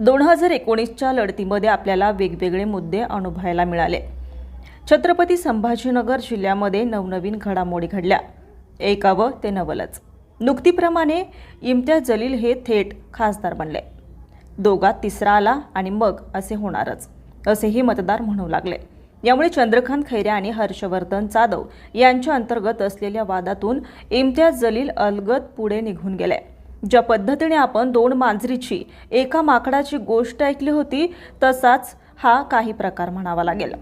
दोन हजार एकोणीसच्या लढतीमध्ये आपल्याला वेगवेगळे मुद्दे अनुभवायला मिळाले. छत्रपती संभाजीनगर जिल्ह्यामध्ये नवनवीन घडामोडी घडल्या. ऐकावं ते नवलच. नुकतीप्रमाणे इम्तियाज जलील हे थेट खासदार बनले. दोघात तिसरा आला आणि मग असे होणारच असेही मतदार म्हणू लागले. यामुळे चंद्रकांत खैरे आणि हर्षवर्धन जाधव यांच्या अंतर्गत असलेल्या वादातून इम्तियाज जलील अलगद पुढे निघून गेले. ज्या पद्धतीने आपण दोन मांजरीची एका माकडाची गोष्ट ऐकली होती तसाच हा काही प्रकार म्हणावा लागेल.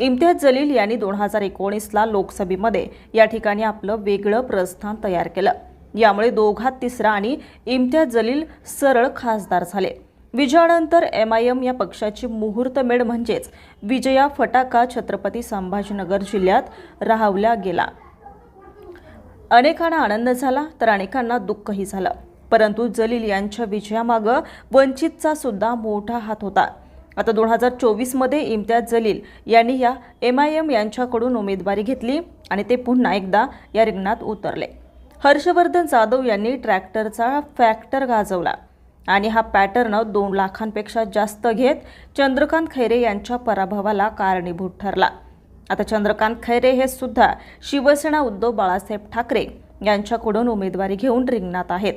इम्तियाज जलील यांनी दोन हजार एकोणीसला लोकसभेमध्ये या ठिकाणी आपलं वेगळं प्रस्थान तयार केलं. यामुळे दोघात तिसरा आणि इम्तियाज जलील सरळ खासदार झाले. विजयानंतर एम आय एम या पक्षाची मुहूर्तमेढ म्हणजेच विजया फटाका छत्रपती संभाजीनगर जिल्ह्यात राहवला गेला. अनेकांना आनंद झाला तर अनेकांना दुःखही झालं. परंतु जलील यांच्या विजयामागं वंचितचा सुद्धा मोठा हात होता. आता दोन हजार चोवीसमध्ये इम्तियाज जलील यांनी या एम आय एम यांच्याकडून उमेदवारी घेतली आणि ते पुन्हा एकदा या रिंगणात उतरले. हर्षवर्धन जाधव यांनी ट्रॅक्टरचा फॅक्टर गाजवला आणि हा पॅटर्न दोन लाखांपेक्षा जास्त घेत चंद्रकांत खैरे यांच्या पराभवाला कारणीभूत ठरला. आता चंद्रकांत खैरे हे सुद्धा शिवसेना उद्धव बाळासाहेब ठाकरे यांच्याकडून उमेदवारी घेऊन रिंगणात आहेत.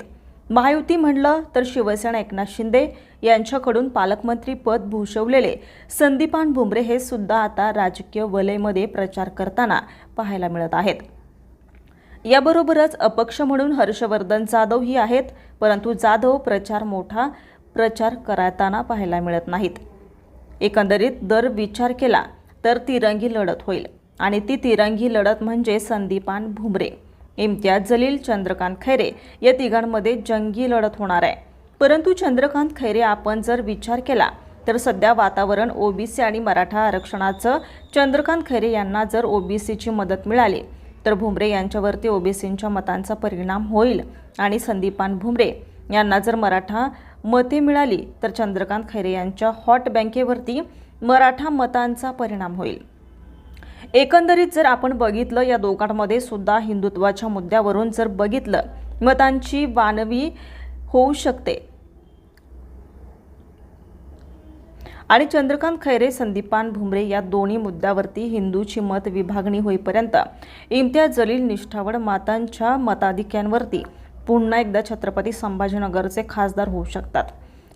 महायुती म्हणलं तर शिवसेना एकनाथ शिंदे यांच्याकडून पालकमंत्री पद भूषवलेले संदीपान भुमरे हे सुद्धा आता राजकीय वलयमध्ये प्रचार करताना पाहायला मिळत आहेत. याबरोबरच अपक्ष म्हणून हर्षवर्धन जाधव ही आहेत परंतु जाधव प्रचार मोठा प्रचार करताना पाहायला मिळत नाहीत. एकंदरीत दर विचार केला तर तिरंगी लढत होईल आणि ती तिरंगी लढत म्हणजे संदीपान भुमरे. इम्तियाज जलील चंद्रकांत खैरे या तिघांमध्ये जंगी लढत होणार आहे. परंतु चंद्रकांत खैरे आपण जर विचार केला तर सध्या वातावरण ओबीसी आणि मराठा आरक्षणाचं चंद्रकांत खैरे यांना जर ओबीसीची मदत मिळाली तर भुमरे यांच्यावरती ओबीसींच्या मतांचा परिणाम होईल आणि संदीपान भुमरे यांना जर मराठा मते मिळाली तर चंद्रकांत खैरे यांच्या हॉट बँकेवरती मराठा मतांचा परिणाम होईल. एकंदरीत जर आपण बघितलं या दोघांमध्ये सुद्धा हिंदुत्वाच्या मुद्द्यावरून जर बघितलं मतांची वानवी होऊ शकते. आणि चंद्रकांत खैरे संदीपान भुमरे या दोन्ही मुद्द्यावरती हिंदूची मत विभागणी होईपर्यंत इम्तियाज जलील निष्ठावड मातांच्या मताधिक्यांवरती पुन्हा एकदा छत्रपती संभाजीनगरचे खासदार होऊ शकतात.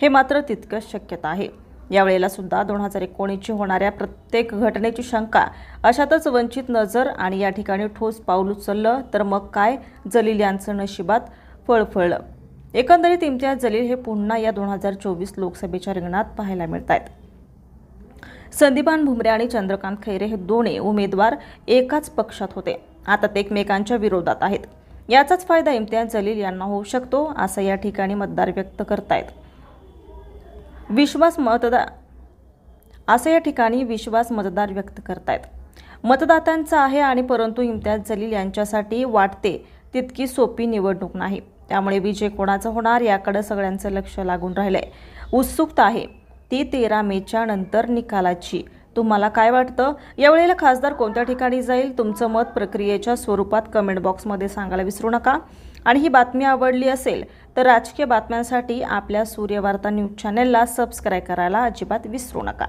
हे मात्र तितकंच शक्यता आहे. यावेळेला सुद्धा दोन हजार एकोणीसची होणाऱ्या प्रत्येक घटनेची शंका अशातच वंचित नजर आणि या ठिकाणी ठोस पाऊल उचललं तर मग काय? जलील यांचं नशिबात फळफळलं. एकंदरीत इम्तियाज जलील हे पुन्हा या दोन हजार चोवीस लोकसभेच्या रिंगणात पाहायला मिळत आहेत संदीपान भुमरे आणि चंद्रकांत खैरे हे दोन्ही उमेदवार एकाच पक्षात होते. आता ते एकमेकांच्या विरोधात आहेत. याचाच फायदा इम्तियाज जलील यांना होऊ शकतो असं या ठिकाणी मतदार व्यक्त करतायत. विश्वास मतदार असं या ठिकाणी विश्वास मतदार व्यक्त करतायत. मतदात्यांचा आहे आणि परंतु इम्तियाज जलील यांच्यासाठी वाटते तितकी सोपी निवडणूक नाही. त्यामुळे विजय कोणाचा होणार याकडे सगळ्यांचं लक्ष लागून राहिलंय. उत्सुकता आहे. ती तेरा मेच्या नंतर निकालाची. तुम्हाला काय वाटतं? यावेळेला खासदार कोणत्या ठिकाणी जाईल? तुमचं मत प्रक्रियेच्या स्वरूपात कमेंट बॉक्समध्ये सांगायला विसरू नका. आणि ही बातमी आवडली असेल तर राजकीय बातम्यांसाठी आपल्या सूर्यवार्ता न्यूज चॅनेलला सबस्क्राईब करायला अजिबात विसरू नका.